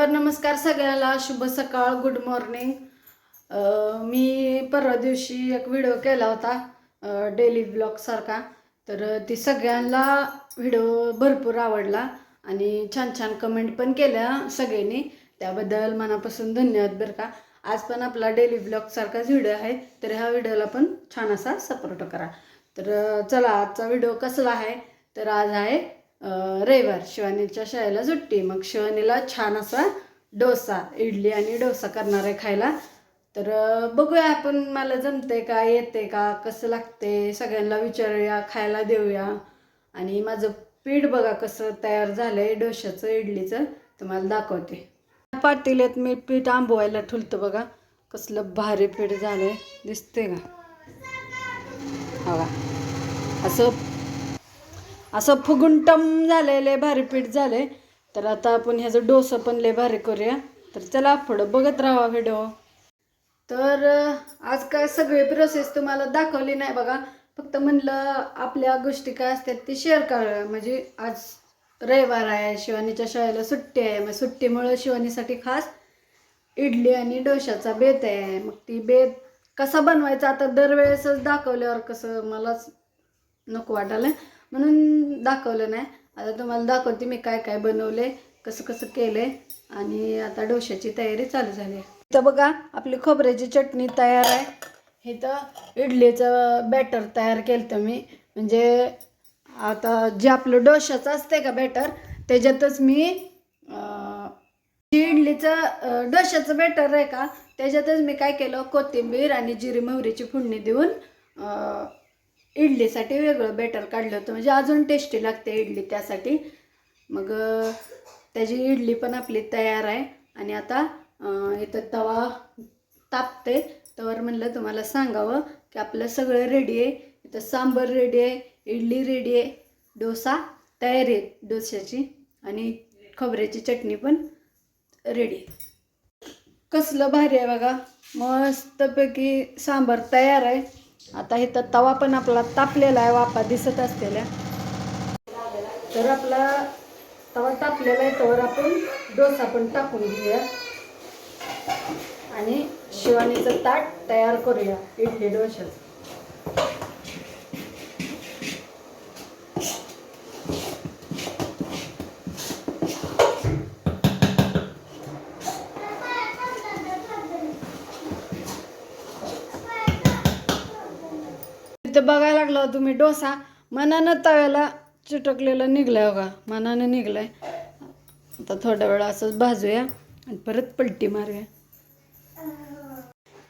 तर नमस्कार सगळ्याला शुभ सकाळ गुड मॉर्निंग मी परवा दिवशी एक व्हिडिओ केला होता डेली ब्लॉगसारखा तर ती सगळ्यांना व्हिडिओ भरपूर आवडला आणि छान छान कमेंट पण केल्या सगळ्यांनी. त्याबद्दल मनापासून धन्यवाद बरं का. आज पण आपला डेली ब्लॉगसारखाच व्हिडिओ आहे तर ह्या व्हिडिओला पण छान असा सपोर्ट करा. तर चला आजचा व्हिडिओ कसला आहे? तर आज आहे रविवार शिवानीच्या शाळेला सुट्टी. मग शिवानीला छान असा डोसा इडली आणि डोसा करणार आहे खायला. तर बघूया आपण मला जमते का येते का कसं लागते सगळ्यांना विचारूया खायला देऊया. आणि माझं पीठ बघा कसं तयार झालं आहे डोशाचं इडलीचं तुम्हाला दाखवते. पातेल्यात मी पीठ आंबवायला ठुलतं बघा. कसलं भारी पीठ झालं आहे दिसते का बघा. असं असं फुगून टम झालेलं भारी पीठ झालंय. तर आता आपण ह्याचं डोसं पण लय भारी करूया. तर चला पुढं बघत राहा व्हिडिओ. तर आज काय सगळी प्रोसेस तुम्हाला दाखवली नाही बघा. फक्त म्हणलं आपल्या गोष्टी काय असतात ते शेअर करूया. म्हणजे आज रविवार आहे शिवानीच्या शाळेला सुट्टी आहे. मग सुट्टीमुळं शिवानीसाठी खास इडली आणि डोशाचा बेत आहे. मग ती बेत कसा बनवायचा आता दरवेळेसच दाखवल्यावर कसं मलाच नको वाटायला. म्हणून दाखवलं नाही. आता तुम्हाला दाखवते मी काय काय बनवले कसं कसं केलंय आणि आता डोशाची तयारी चालू झाली आहे. इथं बघा आपली खोबऱ्याची चटणी तयार आहे. इथं इडलीचं बॅटर तयार केलं मी. म्हणजे आता जे आपलं डोशाचं असते का बॅटर त्याच्यातच मी अं, इडलीचं डोशाचं बॅटर आहे का त्याच्यातच मी काय केलं कोथिंबीर आणि जिरी मोहरीची फोडणी देऊन इडलीसाठी वेगळं बेटर काढलं होतं. म्हणजे अजून टेस्टी लागते इडली त्यासाठी. मग त्याची इडली पण आपली तयार आहे. आणि आता इथं तवा तापते. तवर म्हणलं तुम्हाला सांगावं की आपलं सगळं रेडी आहे. इथं सांबर रेडी आहे इडली रेडी आहे डोसा तयारी आहे डोश्याची. आणि खोबऱ्याची चटणी पण रेडी कसलं भारी आहे बघा. मस्तपैकी सांबार तयार आहे. आता इथं तवा पण आपला तापलेला आहे वापा दिसत असलेल्या. तर आपला तवा तापलेला आहे तवर आपण डोसा पण टाकून घेऊया. आणि शिवानीचं ताट तयार करूया इडली डोशाचं. तिथं बघायला लागला तुम्ही डोसा. मनानं तव्याला चिटकलेलं निघलाय बघा मनानं निघलाय. आता थोड्या वेळा असंच भाजूया आणि परत पलटी मारूया.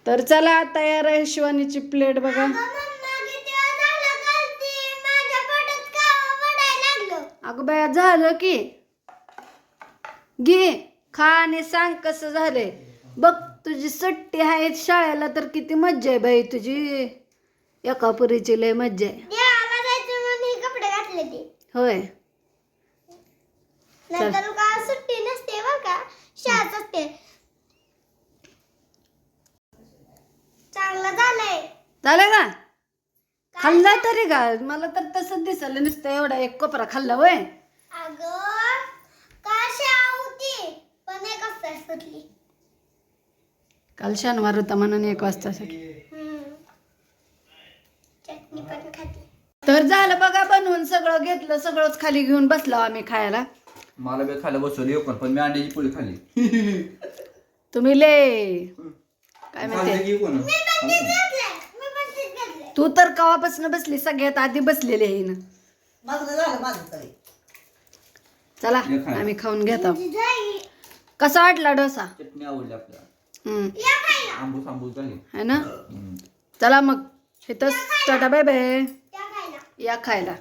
तर चला तयार आहे शिवानीची प्लेट बघा. अगं बाया झालं की. घे खा आणि सांग कसं झालंय. बघ तुझी सुट्टी आहे शाळेला तर किती मज्जा आहे बाई तुझी. एका पुरीची लय मज्जा आहे. कपडे घातले ते. होय. नंतर का सुट्टी नसते बरं का? शाळाच असते. चांगलं झालंय. झालं का? खाल्ला तरी का? मला तर तसंच दिसलं नुसतं एवढा एक कोपरा खाल्ला होय. अगं का शाळा होती पण एक वाजता सुटली. काल शनिवार होता म्हणून एक वाजतासाठी चटणी पण खाती. तर झालं बघा बनवून सगळं घेतलं सगळंच खाली घेऊन बसलो आम्ही खायला. मला बी खायला बसवली पण पण मी अंड्याची पोळी खाल्ली. तुम्ही ले. काय म्हणते? खाल्ली की कोण? मी पण तीच घातलंय. तू तर कवापासून बसली सगळ्यात आधी बसलेली आहे ना माझं झालं माझं तरी. चला हे. आम्ही खाऊन घेतो. जाई. कसा वाटला डोसा? चटणी आवडली आपल्याला. हम्म. या खायला आंबूस आंबूस झाली. है ना? हम्म. चला मग. इथंच टाटा बाय बाय. या खायला.